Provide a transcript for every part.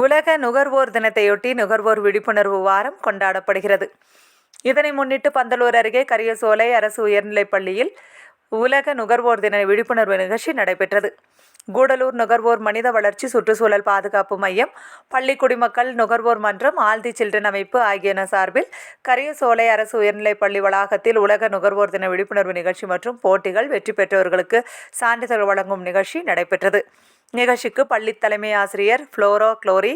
உலக நுகர்வோர் தினத்தையொட்டி நுகர்வோர் விழிப்புணர்வு வாரம் கொண்டாடப்படுகிறது. இதனை முன்னிட்டு பந்தலூர் அருகே கரியசோலை அரசு உயர்நிலைப் பள்ளியில் உலக நுகர்வோர் தின விழிப்புணர்வு நிகழ்ச்சி நடைபெற்றது. கூடலூர் நுகர்வோர் மனித வளர்ச்சி சுற்றுச்சூழல் பாதுகாப்பு மையம் பள்ளி குடிமக்கள் நுகர்வோர் மன்றம் ஆல்தி சில்ட்ரன் அமைப்பு ஆகியன சார்பில் கரியசோலை அரசு உயர்நிலைப் பள்ளி வளாகத்தில் உலக நுகர்வோர் தின விழிப்புணர்வு நிகழ்ச்சி மற்றும் போட்டிகள் வெற்றி பெற்றவர்களுக்கு சான்றிதழ் வழங்கும் நிகழ்ச்சி நடைபெற்றது. நிகழ்ச்சிக்கு பள்ளி தலைமை ஆசிரியர் ஃப்ளோரோ குளோரி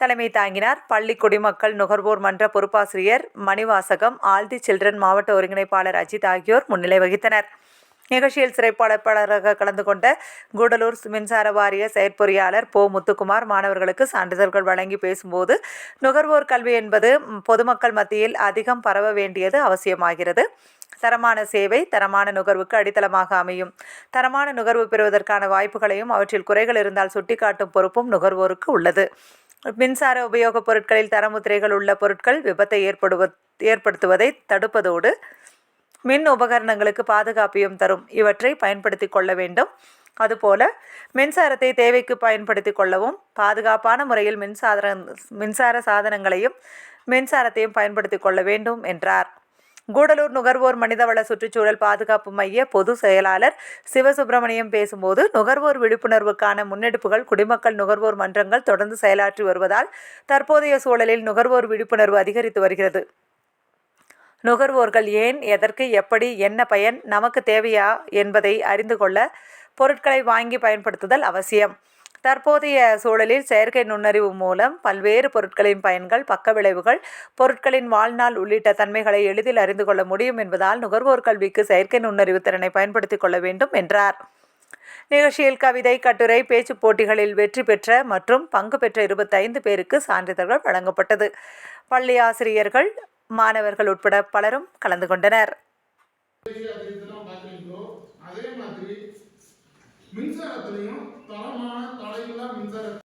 தலைமை தாங்கினார். பள்ளி குடிமக்கள் நுகர்வோர் மன்ற பொறுப்பாசிரியர் மணிவாசகம் ஆல்தி சில்ட்ரன் மாவட்ட ஒருங்கிணைப்பாளர் அஜித் ஆகியோர் முன்னிலை வகித்தனர். நிகழ்ச்சியில் சிறைப்பாளராக கலந்து கொண்ட கூடலூர் மின்சார வாரிய செயற்பொறியாளர் போ முத்துக்குமார் மாணவர்களுக்கு சான்றிதழ்கள் வழங்கி பேசும்போது நுகர்வோர் கல்வி என்பது பொதுமக்கள் மத்தியில் அதிகம் பரவ வேண்டியது அவசியமாகிறது. தரமான சேவை தரமான நுகர்வுக்கு அடித்தளமாக அமையும். தரமான நுகர்வு பெறுவதற்கான வாய்ப்புகளையும் அவற்றில் குறைகள் இருந்தால் சுட்டிக்காட்டும் பொறுப்பும் நுகர்வோருக்கு உள்ளது. மின்சார உபயோகப் பொருட்களில் தரமுத்திரைகள் உள்ள பொருட்கள் விபத்தை ஏற்படுவ ஏற்படுத்துவதை தடுப்பதோடு மின் உபகரணங்களுக்கு பாதுகாப்பையும் தரும். இவற்றை பயன்படுத்தி கொள்ள வேண்டும். அதுபோல மின்சாரத்தை தேவைக்கு பயன்படுத்தி கொள்ளவும் பாதுகாப்பான முறையில் மின்சார மின்சார சாதனங்களையும் மின்சாரத்தையும் பயன்படுத்தி கொள்ள வேண்டும் என்றார். கூடலூர் நுகர்வோர் மனிதவள சுற்றுச்சூழல் பாதுகாப்பு மைய பொது செயலாளர் சிவசுப்பிரமணியம் பேசும்போது நுகர்வோர் விழிப்புணர்வுக்கான முன்னெடுப்புகள் குடிமக்கள் நுகர்வோர் மன்றங்கள் தொடர்ந்து செயலாற்றி வருவதால் தற்போதைய சூழலில் நுகர்வோர் விழிப்புணர்வு அதிகரித்து வருகிறது. நுகர்வோர்கள் ஏன் எதற்கு எப்படி என்ன பயன் நமக்கு தேவையா என்பதை அறிந்து கொள்ள பொருட்களை வாங்கி பயன்படுத்துதல் அவசியம். தற்போதைய சூழலில் செயற்கை நுண்ணறிவு மூலம் பல்வேறு பொருட்களின் பயன்கள் பக்க விளைவுகள் பொருட்களின் வாழ்நாள் உள்ளிட்ட தன்மைகளை எளிதில் அறிந்து கொள்ள முடியும் என்பதால் நுகர்வோர் கல்விக்கு செயற்கை நுண்ணறிவு திறனை பயன்படுத்திக் கொள்ள வேண்டும் என்றார். நிகழ்ச்சியில் கவிதை கட்டுரை பேச்சுப் போட்டிகளில் வெற்றி பெற்ற மற்றும் பங்கு பெற்ற இருபத்தைந்து பேருக்கு சான்றிதழ்கள் வழங்கப்பட்டது. பள்ளி ஆசிரியர்கள் மாணவர்கள் உட்பட பலரும் கலந்து கொண்டனர். மின்சாரத்துலையும் தரமான தலையில்லா மின்சார